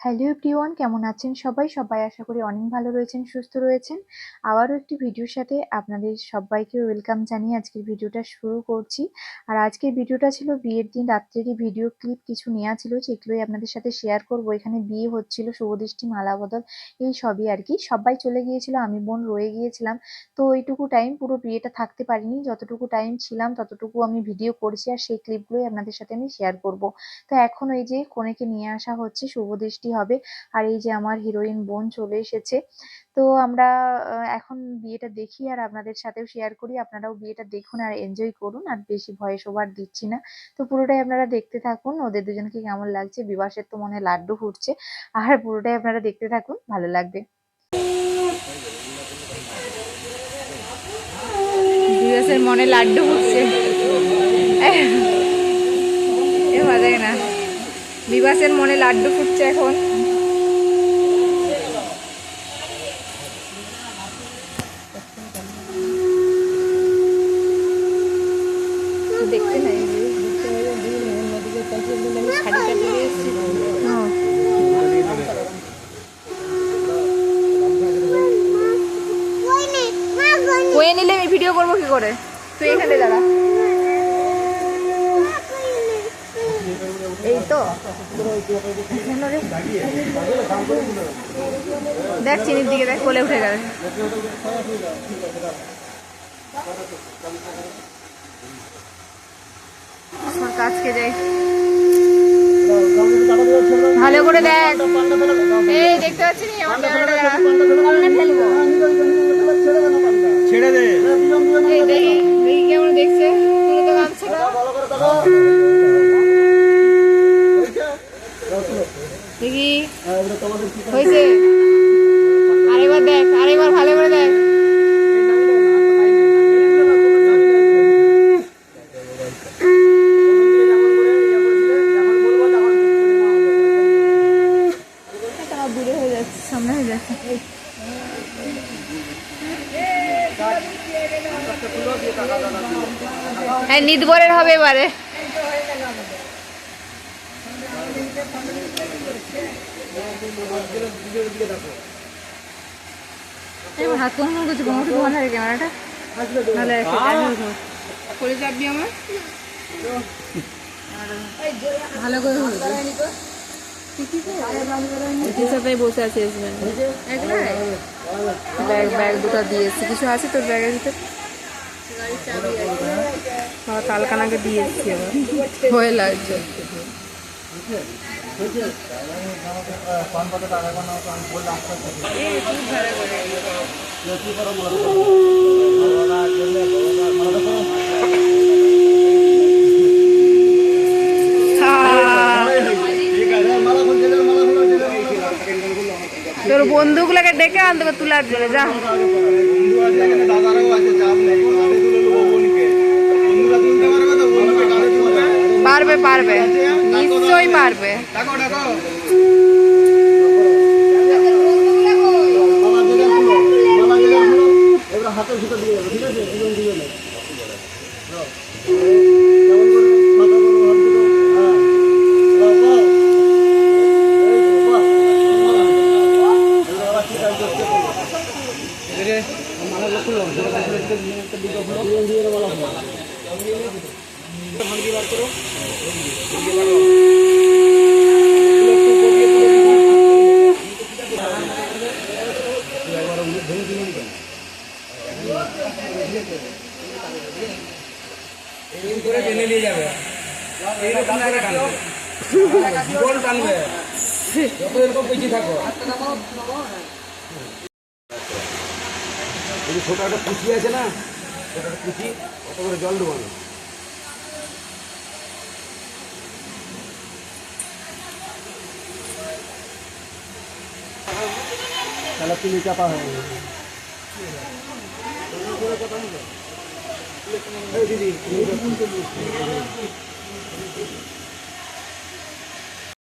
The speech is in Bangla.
হ্যালো এভরিওয়ান কেমন আছেন সবাই? সবাই আশা করি অনেক ভালো রয়েছেন, সুস্থ রয়েছেন। আবারও একটি ভিডিওর সাথে আপনাদের সবাইকে ওয়েলকাম জানিয়ে আজকের ভিডিওটা শুরু করছি। আর আজকের ভিডিওটা ছিল বিয়ের দিন, রাত্রেরই ভিডিও ক্লিপ কিছু নেওয়া ছিল, সেগুলোই আপনাদের সাথে শেয়ার করব। এখানে বিয়ে হচ্ছিল, শুভদৃষ্টি মালা বদল এই সবই আর কি। সবাই চলে গিয়েছিল, আমি বোন রয়ে গিয়েছিলাম। তো ওইটুকু টাইম পুরো বিয়েটা থাকতে পারিনি। যতটুকু টাইম ছিলাম, ততটুকু আমি ভিডিও করছি, আর সেই ক্লিপগুলোই আপনাদের সাথে আমি শেয়ার করব। তো এখন ওই যে কনেকে নিয়ে আসা হচ্ছে, শুভদৃষ্টি হবে। আর এই যে আমার হিরোইন বোন চলে এসেছে। তো আমরা এখন বিয়েটা দেখি আর আপনাদের সাথেও শেয়ার করি। আপনারাও বিয়েটা দেখুন আর এনজয় করুন। আর বেশি ভয়েস ওভার দিচ্ছি না। তো পুরোটাই আপনারা দেখতে থাকুন। ওদের দুজনকে কেমন লাগছে? বিবাসের তো মনে লাড্ডু ফুটছে। আর পুরোটাই আপনারা দেখতে থাকুন। ভালো লাগবে। দিবসের মনে লাড্ডু ফুটছে। এ না। বিবাসের মনে লাড্ডু ফুটছে এখন। দেখতে নাই। কয়ে নিলে আমি ভিডিও করব কি করে? তুই এখানে দাঁড়া। এই তো দেখ চিনির দিকে দেখ কোলে উঠে গেল। কাজকে যাই ভালো করে দেখ। এই দেখতে পাচ্ছি ছেড়ে দে। দেখি কেমন দেখছে গামছাটা দেখি হয়েছে। আরেকবার দেখ আরেকবার ভালো করে দেখ। হয়ে হ্যাঁ নিদবরের হবে এবারে। এবার হাত কোন কোন করছে কোমর থাকে ক্যামেরাটা। নাহলে করে যাবি আমার? ভালো করে হয়েছে সাথে বসে আছে ব্যাগ ব্যাগ দুটো দিয়েছি কিছু আছে তোর ব্যাগের ভিতরে? কালকানাকে দিয়ে এসছি আবার। ভয় লাগছে। তোর বন্ধুগুলোকে ডেকে আনতে হবে তুলার জন্য যা। পারবে পারবে। নিশ্চয়ই পারবে হাতের ভিতর দিয়ে যাবে ঠিক হ্যাঁ টেনে নিয়ে যাবে টানবে ছোট একটা কুচি আছে না, ছোট একটা কুচি কত করে জল দেবো তাহলে তুমি চাপা হয়ে গেছে দিদি